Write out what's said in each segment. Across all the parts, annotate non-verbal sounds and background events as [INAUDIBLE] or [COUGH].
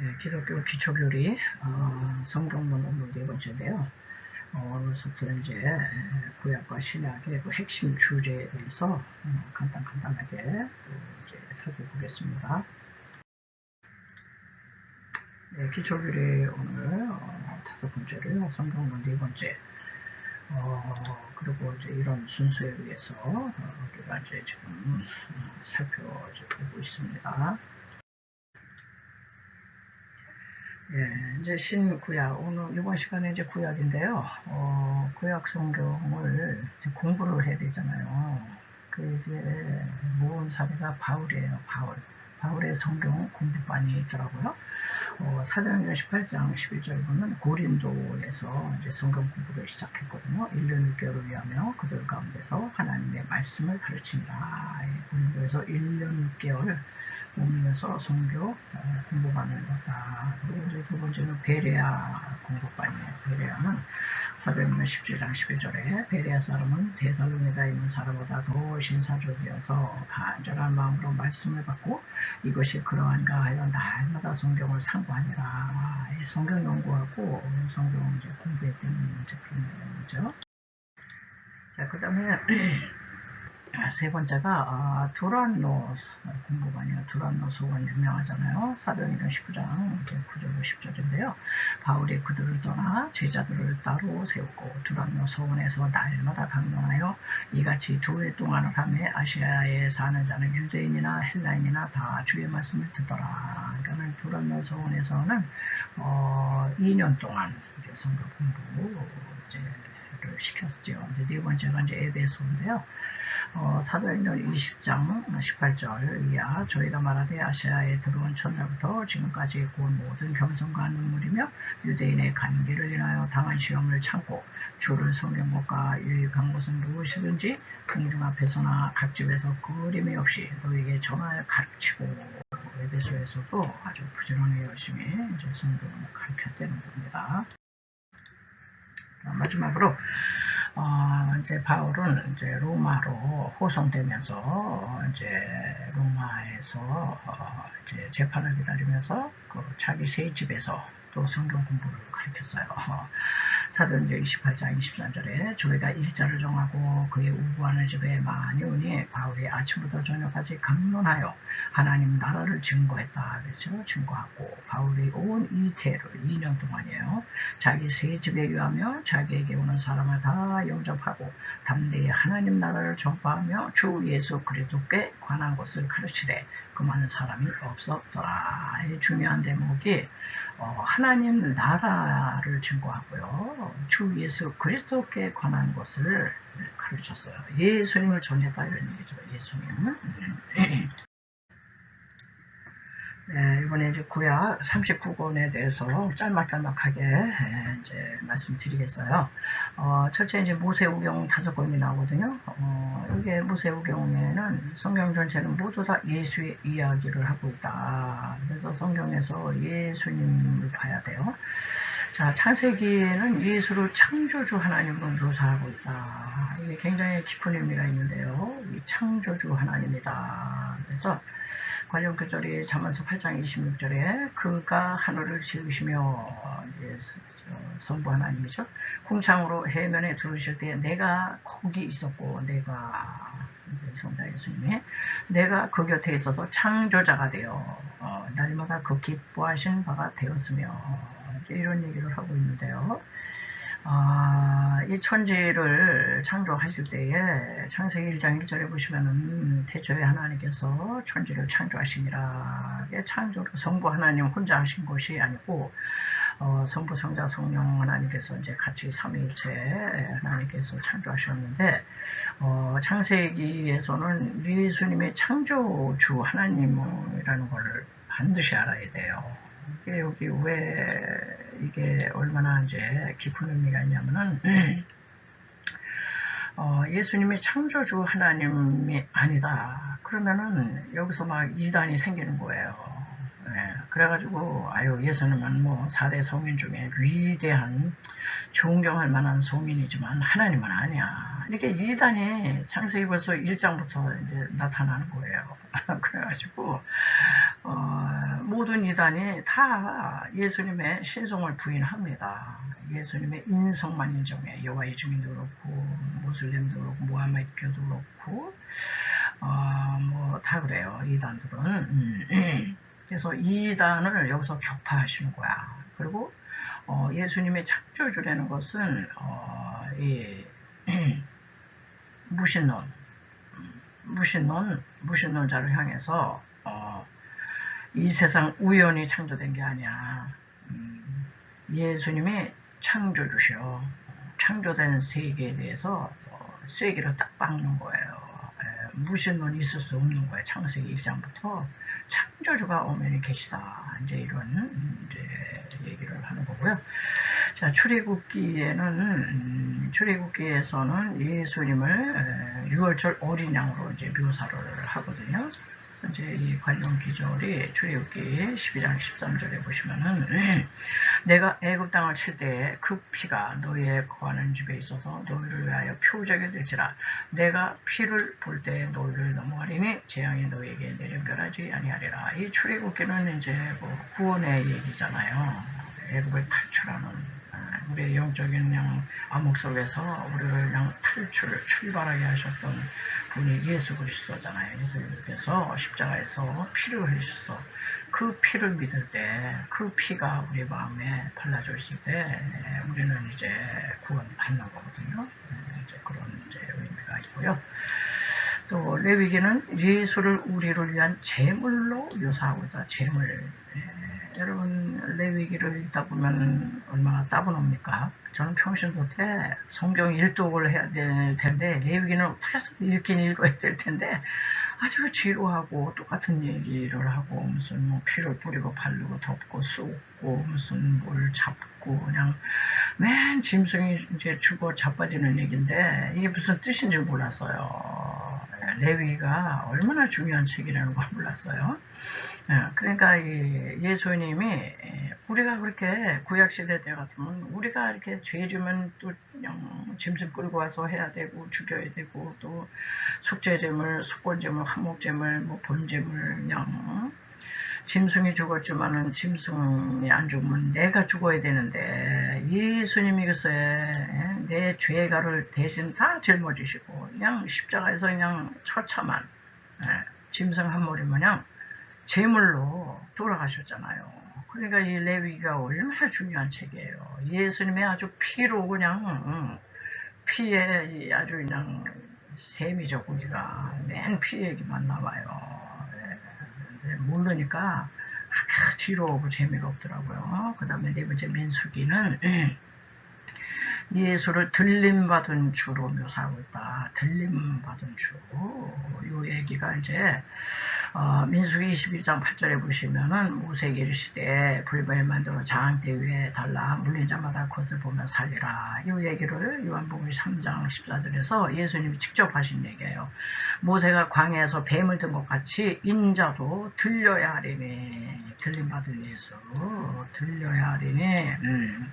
네, 기독교 기초교리 어, 성경문 오늘 네 번째인데요. 어, 오늘부터 이제 구약과 신약의 그 핵심 주제에 대해서 어, 간단 간단하게 이제 살펴보겠습니다. 네, 기초교리 오늘 어, 다섯 번째로요. 성경문 네 번째. 어, 그리고 이제 이런 순서에 의해서 어, 우리가 이제 지금 어, 살펴보고 있습니다. 예, 이제 신구약 오늘 이번 시간에 이제 구약인데요. 어, 구약 성경을 공부를 해야 되잖아요. 그 이제 모은 사례가 바울이에요. 바울. 바울의 성경 공부반이 있더라고요. 어, 사도행전 18장 11절 보면 고린도에서 이제 성경 공부를 시작했거든요. 1년 6개월을 위하며 그들 가운데서 하나님의 말씀을 가르친다. 고린도에서 1년 6개월 몸에서 성교 어, 공부반을 했다. 그리고 이제 두 번째는 베레아 공부반이에요. 베레아는 사도행전 17장 11절에 베레아 사람은 대살로니가 있는 사람보다 더 신사적이어서 간절한 마음으로 말씀을 받고 이것이 그러한가 하여 날마다 성경을 상고하니라. 성경 연구하고 성경 이제 공부했던 그런 내용이죠. 자, 그 다음에 아, 세 번째가 아, 두란노 공부반이요. 두란노 소원 유명하잖아요. 사도행전 19장 이제 9절 10절인데요. 바울이 그들을 떠나 제자들을 따로 세우고 두란노 소원에서 날마다 방문하여 이같이 두 해 동안을 하며 아시아에 사는 자는 유대인이나 헬라인이나 다 주의 말씀을 듣더라. 그러니까 두란노 소원에서는 어, 2년 동안 이제 성경 공부 이제 를 시켰죠. 이제 네 번째가 이제 에베소인데요. 어, 사도행전 20장 18절 이하 저희가 말하되 아시아에 들어온 첫날부터 지금까지 곧 모든 겸손과 눈물이며 유대인의 간기를 인하여 당한 시험을 참고 주를 성경 것과 유익한 것은 무엇이든지 공중 앞에서나 각 집에서 거림이 없이 너에게 전하여 가르치고 에베소에서도 아주 부지런히 열심히 이제 성경을 가르쳤다는 겁니다. 마지막으로 어, 이제 바울은 이제 로마로 호송되면서 이제 로마에서 어, 이제 재판을 기다리면서 그 자기 새 집에서 또 성경 공부를 가르쳤어요. 어, 사도행전 28장 23절에 저희가 일자를 정하고 그의 우구하는 집에 많이 오니 바울이 아침부터 저녁까지 강론하여 하나님 나라를 증거했다. 그렇죠? 증거하고 바울이 온 이태를 2년 동안이에요. 자기 세 집에 유하며 자기에게 오는 사람을 다 영접하고 담대히 하나님 나라를 전파하며 주 예수 그리스도께 관한 것을 가르치되 그 많은 사람이 없었더라. 중요한 대목이 어, 하나님 나라를 증거하고요. 주 예수 그리스도께 관한 것을 가르쳤어요. 예수님을 전했다 이런 얘기죠. 예수님 은. 네, 이번에 이제 구약 39권에 대해서 짤막짤막하게 이제 말씀드리겠어요. 어, 첫째 이제 모세우경 다섯 권이 나오거든요. 어, 이게 모세우경에는 성경 전체는 모두 다 예수의 이야기를 하고 있다. 그래서 성경에서 예수님을 봐야 돼요. 자, 창세기에는 예수를 창조주 하나님으로 묘사하고 있다. 이게 굉장히 깊은 의미가 있는데요. 이 창조주 하나님이다. 그래서 관련 구절이 자문서 8장 26절에 그가 하늘을 지으시며 성부 하나님이죠. 궁창으로 해면에 두르실 때 내가 거기 있었고 내가 성자 예수님이 내가 그 곁에 있어서 창조자가 되어 어, 날마다 그 기뻐하신 바가 되었으며 이런 얘기를 하고 있는데요. 아, 이 천지를 창조하실 때에 창세기 1장 1절에 보시면은 태초에 하나님께서 천지를 창조하시니라. 창조를 성부 하나님 혼자 하신 것이 아니고 어, 성부 성자 성령 하나님께서 이제 같이 삼위일체 하나님께서 창조하셨는데 어, 창세기에서는 예수님의 창조주 하나님이라는 걸 반드시 알아야 돼요. 이게 여기 왜 이게 얼마나 이제 깊은 의미가 있냐면은 [CLEARS THROAT] 어, 예수님이 창조주 하나님이 아니다. 그러면은 여기서 막 이단이 생기는 거예요. 네, 그래가지고 아유 예수님은 뭐 4대 성인 중에 위대한 존경할 만한 성인이지만 하나님은 아니야. 이렇게 이단이 창세기 벌써 1장부터 이제 나타나는 거예요. [LAUGHS] 그래가지고 어, 모든 이단이 다 예수님의 신성을 부인합니다. 예수님의 인성만 인정해. 여호와의 증인도 그렇고 모슬렘도 그렇고 무하마드교도 그렇고 어, 뭐다 그래요. 이단들은. 음. [CLEARS THROAT] 그래서 이단을 여기서 격파하시는 거야. 그리고 어, 예수님의 창조주라는 것은 어, 이, [CLEARS THROAT] 무신론, 무신론, 무신론자를 향해서 어, 이 세상 우연히 창조된 게 아니야. 음, 예수님이 창조주셔. 창조된 세계에 대해서 어, 쐐기로 딱 박는 거예요. 무신론이 있을 수 없는 거예요. 창세기 1장부터 창조주가 오면이 계시다. 이제 이런 이제 얘기를 하는 거고요. 자, 출애굽기에는 음, 출애굽기에서는 예수님을 6월절 어린 양으로 이제 묘사를 하거든요. 이제 이 관련 기절이 출애굽기 12장 13절에 보시면은 [CLEARS THROAT] 내가 애굽 땅을 칠 때에 그 피가 너희의 거하는 집에 있어서 너희를 위하여 표적이 될지라. 내가 피를 볼 때에 너희를 넘어가리니 재앙이 너희에게 내려별하지 아니하리라. 이 출애굽기는 이제 뭐 구원의 얘기잖아요. 애굽을 탈출하는 우리의 영적인 그냥 암흑 속에서 우리를 그냥 탈출, 출발하게 하셨던 분이 예수 그리스도잖아요. 예수님께서 십자가에서 피를 흘리셔서 그 피를 믿을 때 그 피가 우리 마음에 발라져 있을 때 우리는 이제 구원받는 거거든요. 이제 그런 이제 의미가 있고요. 또 레위기는 예수를 우리를 위한 제물로 묘사하고 있다. 제물. 여러분 레위기를 읽다 보면 얼마나 따분합니까? 저는 평신도때 성경 일독을 해야 될 텐데 레위기는 어떻게 해서 읽긴 읽어야 될 텐데 아주 지루하고 똑같은 얘기를 하고 무슨 뭐 피를 뿌리고 바르고 덮고 쏟고 무슨 뭘 잡고 그냥 맨 짐승이 이제 죽어 자빠지는 얘기인데 이게 무슨 뜻인지 몰랐어요. 레위가 얼마나 중요한 책이라는 걸 몰랐어요. 예, 그러니까 예수님이 우리가 그렇게 구약시대 때 같으면 우리가 이렇게 죄 주면 또 짐승 끌고 와서 해야 되고 죽여야 되고 또 속죄제물, 속건제물, 한목제물, 뭐 본제물 그냥 짐승이 죽었지만은 짐승이 안 죽으면 내가 죽어야 되는데 예수님이 글쎄 내 죄가를 대신 다 짊어지시고 그냥 십자가에서 그냥 처참한 예, 짐승 한 마리 마냥 제물로 돌아가셨잖아요. 그러니까 이 레위가 얼마나 중요한 책이에요. 예수님의 아주 피로 그냥 피에 아주 그냥 셈이죠 우리가 맨 피 얘기만 나와요. 네, 모르니까 그렇게 지루하고 재미가 없더라고요. 그 다음에 네 번째 민수기는 [CLEARS THROAT] 예수를 들림받은 주로 묘사하고 있다. 들림받은 주. 요 얘기가 이제 어, 민수기 21장 8절에 보시면은 모세에게 이르시되 불뱀을 만들어 장대 위에 달라 물린 자마다 그것을 보면 살리라. 이 얘기를 요한복음 3장 14절에서 예수님이 직접 하신 얘기예요. 모세가 광야에서 뱀을 든 것 같이 인자도 들려야 하리니 들림받은 예수 들려야 하리니 음.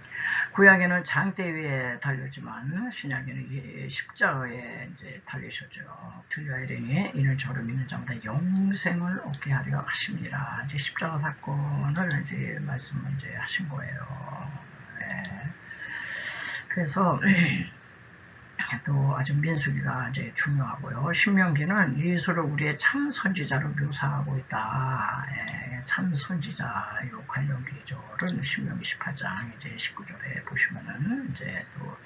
구약에는 장대 위에 달렸지만 신약에는 십자가에 이제 달리셨죠. 들려야 하리니 이는 저를 믿는 자마다 영생 생을 얻게 하려 하십니다. 이제 십자가 사건을 이제 말씀 이제 하신 거예요. 네. 그래서 [CLEARS THROAT] 또 아주 민수기가 이제 중요하고요. 신명기는 예수를 우리의 참 선지자로 묘사하고 있다. 예, 참 선지자 요 관련 기조를 신명기 18장 이제 19절에 보시면은 이제 또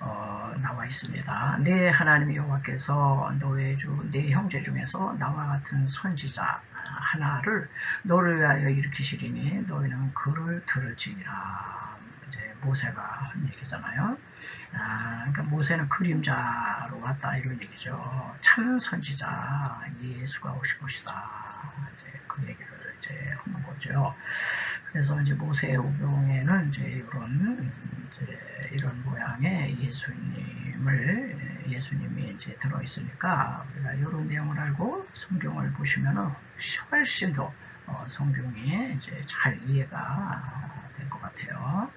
어, 있습니다. 네 하나님 여호와께서 너의 주, 네 형제 중에서 나와 같은 선지자 하나를 너를 위하여 일으키시리니 너희는 그를 들을지니라. 이제 모세가 한 얘기잖아요. 아, 그러니까 모세는 그림자로 왔다 이런 얘기죠. 참 선지자 예수가 오실 것이다. 이제 그 얘기를 이제 하는 거죠. 그래서 이제 모세의 오경에는 이제 이런 이제 이런 모양의 예수님을 예수님이 이제 들어 있으니까 우리가 이런 내용을 알고 성경을 보시면은 훨씬 더 어, 성경이 이제 잘 이해가 될 것 같아요.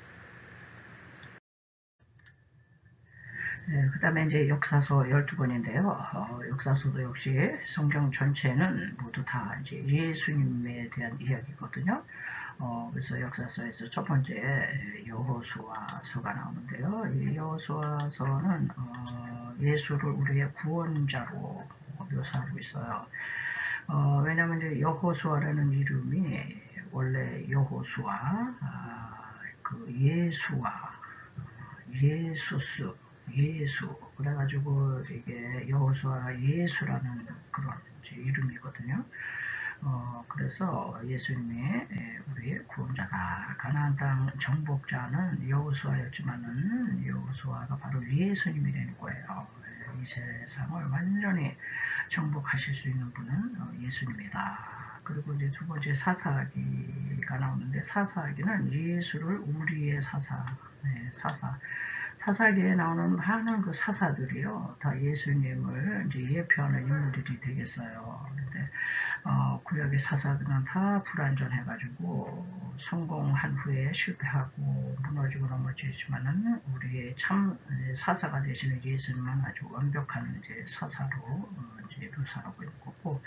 네, 그 다음에 이제 역사서 12권인데요. 어, 역사서도 역시 성경 전체는 모두 다 이제 예수님에 대한 이야기거든요. 어, 그래서 역사서에서 첫 번째 여호수아서가 나오는데요. 이 여호수아서는 어, 예수를 우리의 구원자로 묘사하고 있어요. 어, 왜냐하면 여호수아라는 이름이 원래 여호수아, 아, 그 예수와 예수스 예수 그래가지고 이게 여호수아 예수라는 그런 이름이거든요. 어, 그래서 예수님이 예, 우리의 구원자가 가나안 땅 정복자는 여호수아였지만은 여호수아가 바로 예수님이 되는 거예요. 예, 이 세상을 완전히 정복하실 수 있는 분은 어, 예수님이다. 그리고 이제 두 번째 사사기가 나오는데 사사기는 예수를 우리의 사사, 네, 사사. 사사기에 나오는 많은 그 사사들이요, 다 예수님을 이제 예표하는 인물들이 되겠어요. 근데 어, 구약의 사사들은 다 불완전해가지고 성공한 후에 실패하고 무너지고 넘어지지만은 우리의 참 사사가 되시는 예수님은 아주 완벽한 이제 사사로 어, 이제 묘사하고 있는 거고.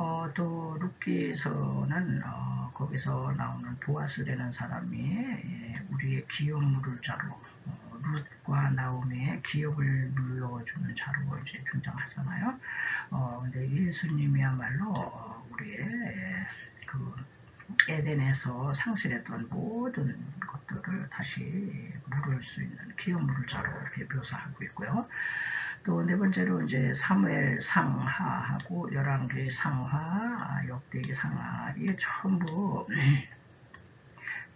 어, 또 룻기서는 어, 거기서 나오는 보아스라는 사람이 예, 우리의 기업물을 자로 어, 룻과 나오미의 기업을 물려주는 자로 이제 등장하잖아요. 어, 근데 예수님이야말로 어, 우리의 예, 그 에덴에서 상실했던 모든 것들을 다시 물을 수 있는 기업물을 자로 이렇게 묘사하고 있고요. 또 네 번째로 이제 사무엘 상하하고 열왕기 상하, 역대기 상하 이게 전부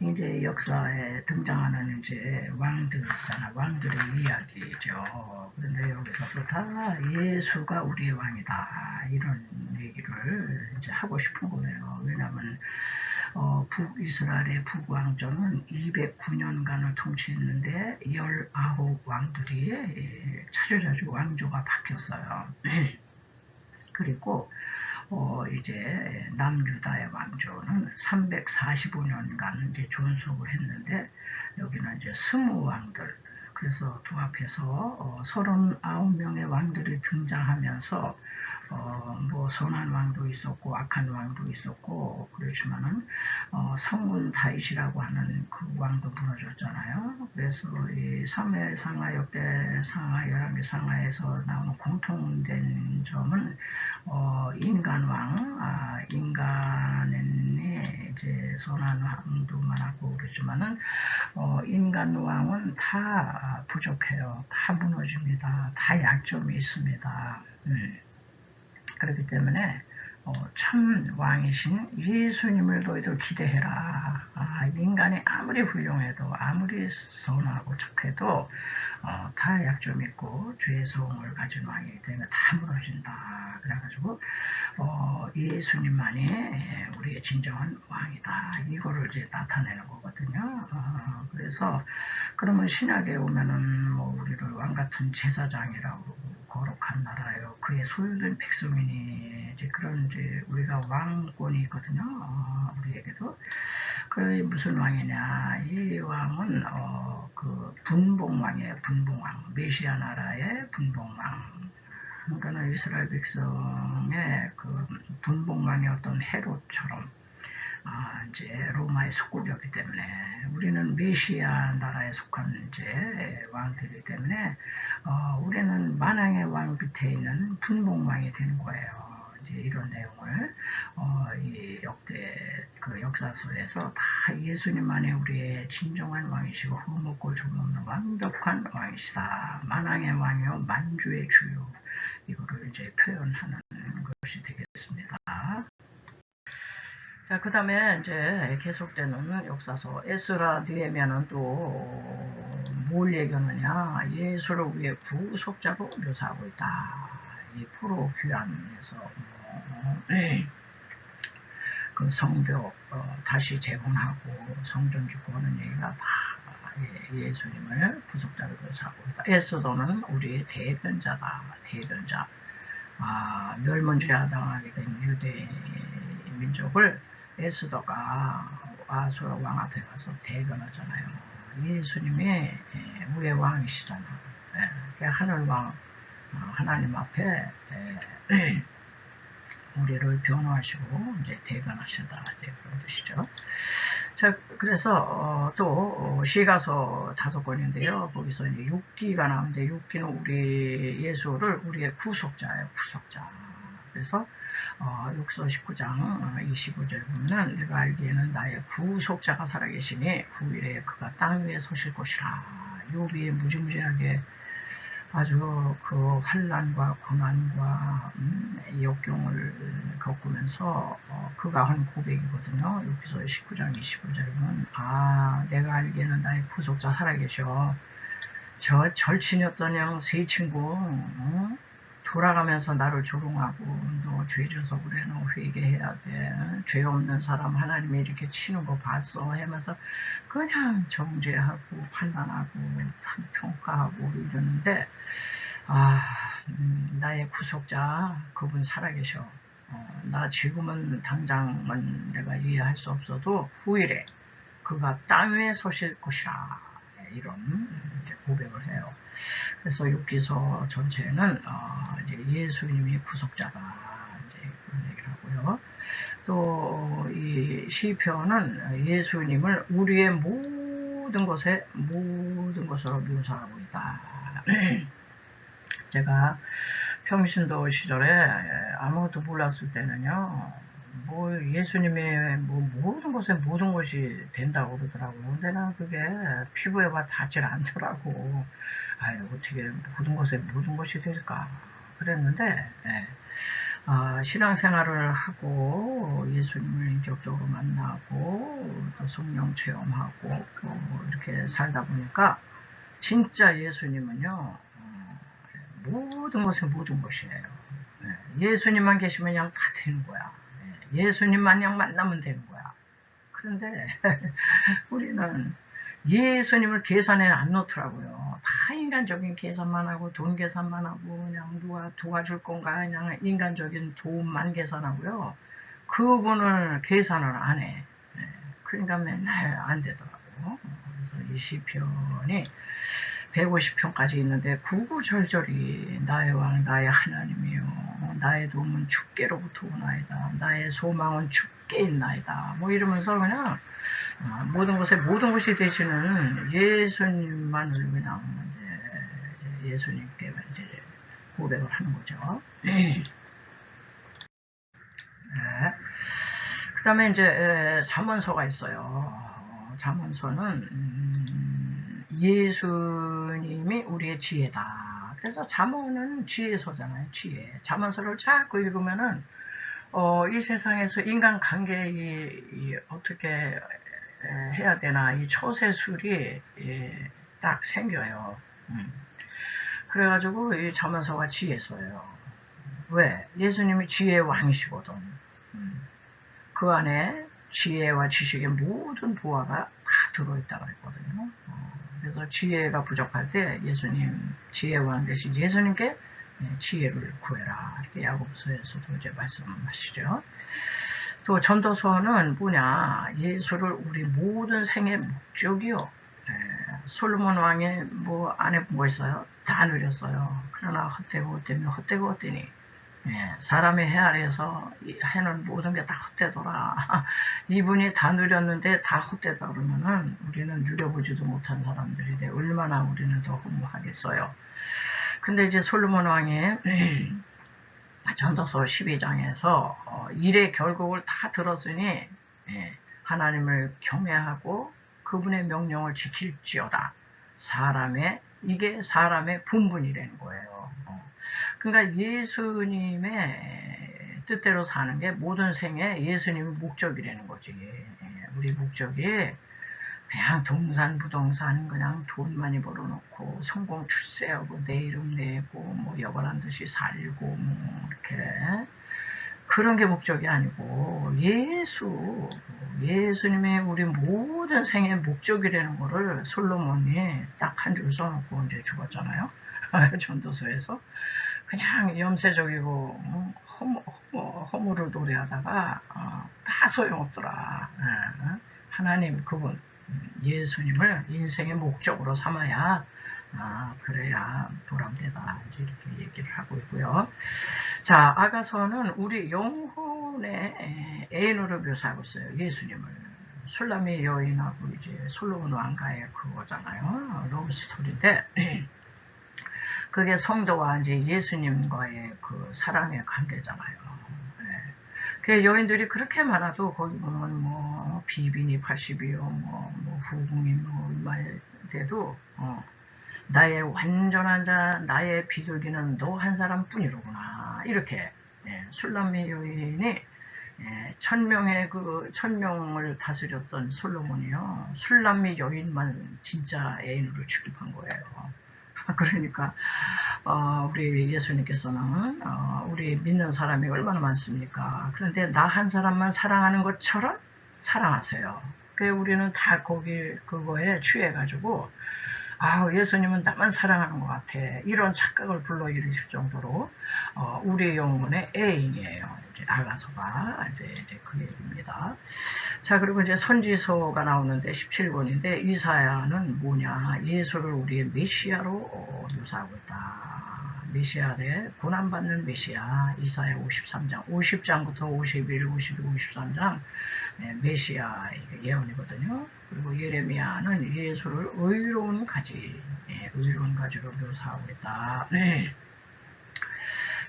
이제 역사에 등장하는 이제 왕들이잖아. 왕들의 이야기죠. 그런데 여기서도 다 예수가 우리의 왕이다. 이런 얘기를 이제 하고 싶은 거예요. 왜냐하면 어, 북이스라엘의 북왕조는 209년간을 통치했는데 19왕들이 자주자주 왕조가 바뀌었어요. [CLEARS THROAT] 그리고 어, 이제 남유다의 왕조는 345년간 이제 존속을 했는데 여기는 이제 스무 왕들 그래서 두 앞에서 어, 39명의 왕들이 등장하면서 선한 왕도 있었고 악한 왕도 있었고 그렇지만은 어, 성군 다윗이라고 하는 그 왕도 무너졌잖아요. 그래서 이 3회 상하 역대 상하 열왕기 상하에서 나오는 공통된 점은 어, 인간 왕, 아, 인간이 이제 선한 왕도 많았고 그렇지만은 어, 인간 왕은 다 부족해요. 다 무너집니다. 다 약점이 있습니다. 음. 그렇기 때문에 어, 참 왕이신 예수님을 너희들 기대해라. 아, 인간이 아무리 훌륭해도 아무리 선하고 착해도 어, 다 약점 있고 죄의 소을 가진 왕이기 때문에 다 무너진다. 그래가지고 어, 예수님만이 우리의 진정한 왕이다. 이거를 이제 나타내는 거거든요. 어, 그래서 그러면 신약에 오면은 뭐 우리를 왕 같은 제사장이라고 거룩한 나라요. 그의 소유된 백성이니 이제 그런 이제 우리가 왕권이 있거든요. 어, 우리에게도 그 무슨 왕이냐? 이 왕은 어, 그 분봉왕이에요. 분봉왕. 메시아 나라의 분봉왕. 그러니까 이스라엘 백성의 그 분봉왕이 어떤 헤롯처럼 아, 이제 로마의 속국이었기 때문에 우리는 메시아 나라에 속한 이제 왕들이기 때문에 어, 우리는 만왕의 왕 밑에 있는 분봉왕이 되는 거예요. 이제 이런 내용을 어, 이 역대 그 역사서에서 다 예수님만이 우리의 진정한 왕이시고 흠없고 조없는 완벽한 왕이시다. 만왕의 왕이요 만주의 주요 이거를 이제 표현하는 것이 되겠습니다. 자, 그 다음에 이제 계속되는 역사서 에스라 뒤에면은 또 뭘 얘기하느냐 예수를 우리의 구속자로 묘사하고 있다. 이 포로 귀환에서 어, 네. 그 성벽 어, 다시 재건하고 성전 짓고 하는 얘기가 다 예, 수님을 구속자로 묘사하고 있다. 에스더는 우리의 대변자다. 대변자. 아, 멸문제하 당하게 된 유대 민족을 에스더가 아수라 왕 앞에 가서 대변하잖아요. 예수님이 우리의 왕이시잖아. 예, 그 하늘왕 어, 하나님 앞에 예, 우리를 변호하시고 이제 대변하신다 이제 그런 뜻이죠. 자, 그래서 어, 또 어, 시가서 다섯 권인데요. 거기서 이제 6기가 나오는데 6기는 우리 예수를 우리의 구속자예요. 구속자. 그래서 어, 육서 19장 25절 보면 내가 알기에는 나의 구속자가 살아계시니 후일에 그가 땅 위에 서실 것이라. 요비에 무지무지하게 아주 그 환란과 고난과 음, 역경을 겪으면서 어, 그가 한 고백이거든요. 여기서 19장 25절은 아 내가 알기에는 나의 구속자 살아계셔. 저 절친이었던 양 세 친구 어? 돌아가면서 나를 조롱하고 너 죄져서 그래 너 회개해야 돼. 죄 없는 사람 하나님이 이렇게 치는 거 봤어 하면서 그냥 정죄하고 판단하고 평가하고 이러는데 아 음, 나의 구속자 그분 살아계셔. 어, 나 지금은 당장은 내가 이해할 수 없어도 후일에 그가 땅 위에 서실 것이라 이런 고백을 해요. 그래서 육기서 전체는 어, 예수님이 구속자다 이제 그런 얘기를 하고요. 또 이 시편은 예수님을 우리의 모든 것에 모든 것으로 묘사하고 있다. [CLEARS THROAT] 제가 평신도 시절에 아무것도 몰랐을 때는요. 뭐 예수님의 뭐 모든 것에 모든 것이 된다고 그러더라고요. 근데 난 그게 피부에 와 닿질 않더라고. 아유 어떻게 모든 것에 모든 것이 될까 그랬는데 예. 아, 신앙생활을 하고 예수님을 인격적으로 만나고 또 성령 체험하고 또 이렇게 살다 보니까 진짜 예수님은요 어, 모든 것에 모든 것이에요. 예. 예수님만 계시면 그냥 다 되는 거야. 예. 예수님만 그냥 만나면 되는 거야. 그런데 [LAUGHS] 우리는 예수님을 계산에 안 넣더라고요. 다 인간적인 계산만 하고 돈 계산만 하고 그냥 누가 도와줄 건가 그냥 인간적인 도움만 계산하고요. 그분을 계산을 안 해. 네. 그러니까 맨날 안 되더라고. 그래서 이 시편이 150편까지 있는데 구구절절이 나의 왕 나의 하나님이요 나의 도움은 주께로부터 오나이다 나의 소망은 주께 있나이다 뭐 이러면서 그냥 어, 모든 것에 모든 것이 되시는 예수님만을 그냥 이제 예수님께 이제 고백을 하는 거죠. [CLEARS THROAT] 네. 그 다음에 이제 잠언서가 있어요. 잠언서는 음, 예수님이 우리의 지혜다. 그래서 잠언은 지혜서잖아요. 지혜. 잠언서를 자꾸 읽으면은 어, 이 세상에서 인간 관계이 어떻게 해야 되나 이 초세술이 예, 딱 생겨요. 음. 그래가지고 이 자문서가 지혜서예요. 왜? 예수님이 지혜의 왕이시거든. 음. 그 안에 지혜와 지식의 모든 부하가 다 들어있다고 했거든요. 어. 그래서 지혜가 부족할 때 예수님 지혜왕 대신 예수님께 예, 지혜를 구해라. 이렇게 야고보서에서도 이제 말씀하시죠. 또 전도서는 뭐냐 예수를 우리 모든 생의 목적이요 에, 솔로몬 왕의 뭐 안에 뭐 있어요 다 누렸어요 그러나 헛되고 헛되면 헛되고 헛되니 예, 사람의 해 아래에서 해는 모든 게 다 헛되더라 [LAUGHS] 이분이 다 누렸는데 다 헛되다 그러면은 우리는 누려보지도 못한 사람들이 돼 얼마나 우리는 더 허무하겠어요 근데 이제 솔로몬 왕의 [CLEARS THROAT] 전도서 12장에서 어, 일의 결국을 다 들었으니 예, 하나님을 경외하고 그분의 명령을 지킬지어다. 사람의 이게 사람의 분분이라는 거예요. 어. 그러니까 예수님의 뜻대로 사는 게 모든 생에 예수님의 목적이라는 거지. 예, 우리 목적이 그냥 동산 부동산 그냥 돈 많이 벌어놓고 성공 출세하고 내 이름 내고 뭐 여벌한 듯이 살고 뭐 이렇게 그런 게 목적이 아니고 예수 예수님의 우리 모든 생의 목적이라는 거를 솔로몬이 딱 한 줄 써놓고 이제 죽었잖아요 [LAUGHS] 전도서에서 그냥 염세적이고 허무, 허무, 를 노래하다가 어, 다 소용없더라 예, 하나님 그분 예수님을 인생의 목적으로 삼아야 아, 그래야 보람되다. 이렇게 얘기를 하고 있고요. 자, 아가서는 우리 영혼의 애인으로 묘사하고 있어요. 예수님을. 술람의 여인하고 이제 솔로몬 왕가의 그거잖아요. 러브 스토리인데, 그게 성도와 이제 예수님과의 그 사랑의 관계잖아요. 네. 그 여인들이 그렇게 많아도 거기 보면 뭐 비비니 80이요, 뭐, 뭐 후궁이 뭐 얼마에 돼도 어, 나의 완전한 자, 나의 비둘기는 너 한 사람 뿐이로구나. 이렇게 예, 술람미 여인이 예, 천명의 그 천명을 다스렸던 솔로몬이요. 술람미 여인만 진짜 애인으로 취급한 거예요. [LAUGHS] 그러니까 어, 우리 예수님께서는 어, 우리 믿는 사람이 얼마나 많습니까? 그런데 나 한 사람만 사랑하는 것처럼 사랑하세요. 그 우리는 다 거기 그거에 취해가지고 아, 예수님은 나만 사랑하는 것 같아. 이런 착각을 불러일으킬 정도로 어, 우리의 영혼의 애인이에요. 이제 나가서가 이제, 이제 그 얘기입니다. 자, 그리고 이제 선지서가 나오는데 17권인데 이사야는 뭐냐? 예수를 우리의 메시아로 어, 묘사하고 있다. 메시아의 고난받는 메시아 이사야 53장 50장부터 51, 52, 53장 메시아 예언이거든요. 그리고 예레미야는 예수를 의로운 가지, 예, 의로운 가지로 묘사하고 있다. 네.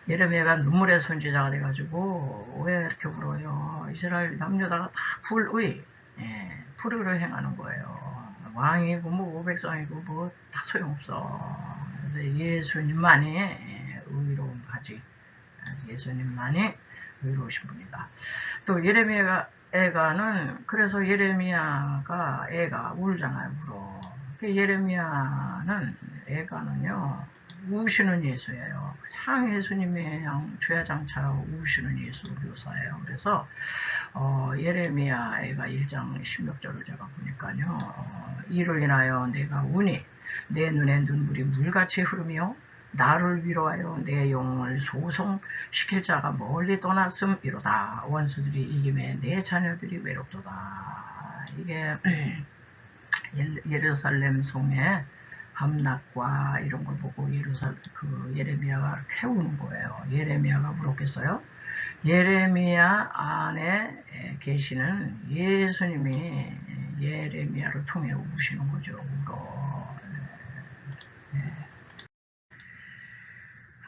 예레미야가 눈물의 선지자가 돼가지고 왜 이렇게 울어요? 이스라엘 남녀다가 다 불의, 예, 불의를 행하는 거예요. 왕이고 뭐 오백성이고 뭐 다 소용없어. 예수님만이 예, 의로운 가지, 예수님만이 의로우신 분이다. 또 예레미야가 애가는 그래서 예레미야가 애가 울잖아요 울어 그 예레미야는 애가는요 우시는 예수예요 향 예수님의 양 주야장차 우시는 예수 묘사예요 그래서 어, 예레미야 애가 1장 16절을 제가 보니까요 어, 이를 인하여 내가 우니 내 눈에 눈물이 물같이 흐르며 나를 위로하여 내 영혼을 소송시킬 자가 멀리 떠났음 이로다. 원수들이 이김에 내 자녀들이 외롭도다. 이게 [CLEARS THROAT] 예루살렘 성의 함락과 이런 걸 보고 예루살 그 예레미야가 캐우는 거예요. 예레미야가 울었겠어요? 예레미야 안에 계시는 예수님이 예레미야를 통해 우시는 거죠. 울어. 네.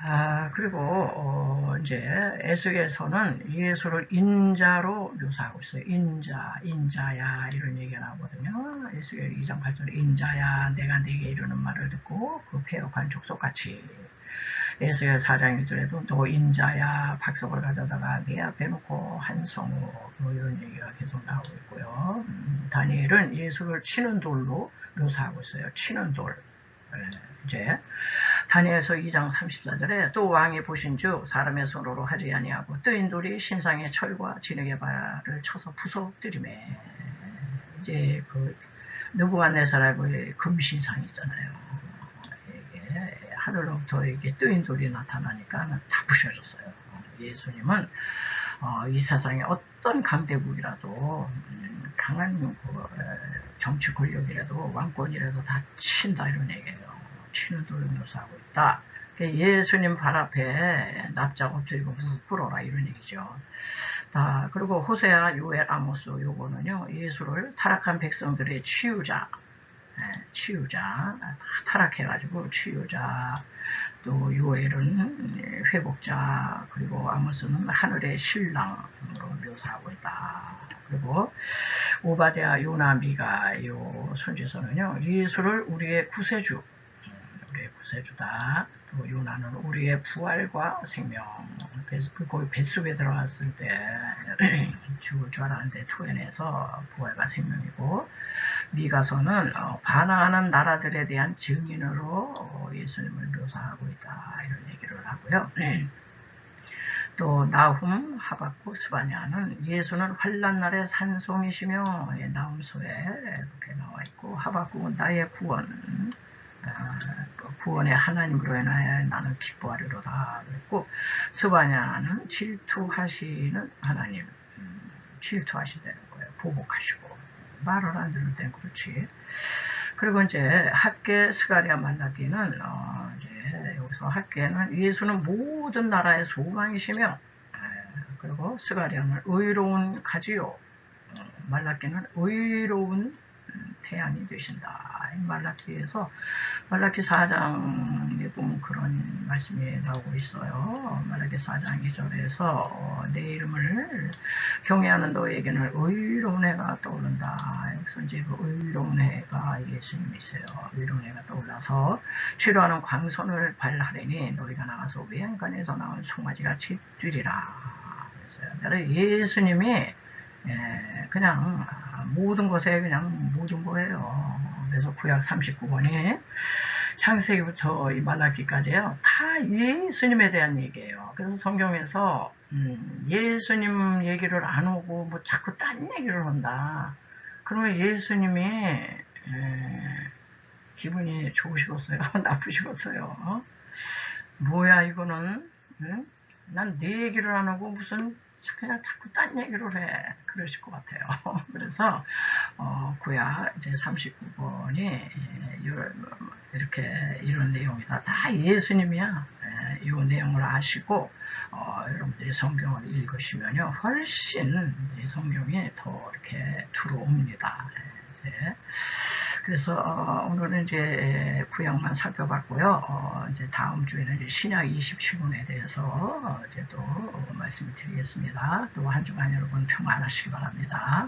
아, 그리고, 어, 이제, 에스겔서는 예수를 인자로 묘사하고 있어요. 인자, 인자야, 이런 얘기가 나오거든요. 에스겔 2장 8절에 인자야, 내가 네게 이르는 말을 듣고 그 폐역한 족속같이. 에스겔 4장 1절에도 너 인자야, 박석을 가져다가 내 앞에 놓고 한성으로, 뭐 이런 얘기가 계속 나오고 있고요. 음, 다니엘은 예수를 치는 돌로 묘사하고 있어요. 치는 돌. 네, 이제, 다니엘서 2장 34절에 또 왕이 보신즉 사람의 손으로 하지 아니하고 뜨인 돌이 신상의 철과 진흙의 발을 쳐서 부숴뜨리매 이제 그 느부갓네살하고의 금신상 있잖아요. 이게 하늘로부터 이게 뜨인 돌이 나타나니까 다 부셔졌어요. 예수님은 어, 이 세상에 어떤 강대국이라도 음, 강한 그, 정치 권력이라도 왕권이라도 다 친다 이런 얘기예요. 돌을 묘사하고 있다. 예수님 발 앞에 납작 엎드리고 꿇어라 이런 얘기죠. 아, 그리고 호세아, 요엘, 아모스 요거는요 예수를 타락한 백성들의 치유자, 네, 치유자, 타락해가지고 치유자, 또 요엘은 회복자, 그리고 아모스는 하늘의 신랑으로 묘사하고 있다. 그리고 오바데아, 요나미가 요 선지서는요 예수를 우리의 구세주, 우리의 구세주다. 또 요나는 우리의 부활과 생명. 거기 뱃속에 들어갔을 때 [CLEARS THROAT] 죽을 줄 알았는데 토해내서 부활과 생명이고 미가서는 어, 반항하는 나라들에 대한 증인으로 예수님을 묘사하고 있다. 이런 얘기를 하고요. [CLEARS THROAT] 또 나훔, 하박국, 스바냐는 예수는 환란 날의 산송이시며 예, 나훔 소에 이렇게 나와 있고 하박국은 나의 구원 아, 구원의 하나님으로 인하여 나는 기뻐하리로다 그랬고 스바냐는 질투하시는 하나님 음, 질투하신다는 거예요. 보복하시고. 말을 안 들을 땐 그렇지. 그리고 이제 학계 스가리아 말라기는 어, 이제 여기서 학계는 예수는 모든 나라의 소망이시며 그리고 스가리아는 의로운 가지요. 어, 말라기는 의로운 태양이 되신다. 말라기에서 말라기 4장에 보면 그런 말씀이 나오고 있어요. 말라기 4장 2절에서 어, 내 이름을 경외하는 너에게는 의로운 해가 떠오른다. 여기서 이제 그 의로운 해가 예수님이세요. 의로운 해가 떠올라서 치료하는 광선을 발하리니 너희가 나가서 외양간에서 나온 송아지가 짖으리라. 그랬어요. 예수님이 예, 그냥 모든 것에 그냥 모든 거예요. 그래서 구약 39번이 창세기부터 이 말라기까지요. 다 예수님에 대한 얘기예요. 그래서 성경에서 음, 예수님 얘기를 안 오고 뭐 자꾸 딴 얘기를 한다. 그러면 예수님이 에, 기분이 좋으시겠어요? [LAUGHS] 나쁘시겠어요? 어? 뭐야 이거는? 응? 난네 얘기를 안 하고 무슨 그냥 자꾸 딴 얘기를 해. 그러실 것 같아요. [LAUGHS] 그래서, 어, 구약 이제 39번이 예, 이렇게 이런 내용이다. 다 예수님이야. 이 예, 내용을 아시고, 어, 여러분들이 성경을 읽으시면요. 훨씬 성경이 더 이렇게 들어옵니다. 네. 그래서 어, 오늘은 이제 구약만 살펴봤고요. 어, 이제 다음 주에는 이제 신약 27권에 대해서 이제 또 말씀을 드리겠습니다. 또 한 주간 여러분 평안하시기 바랍니다.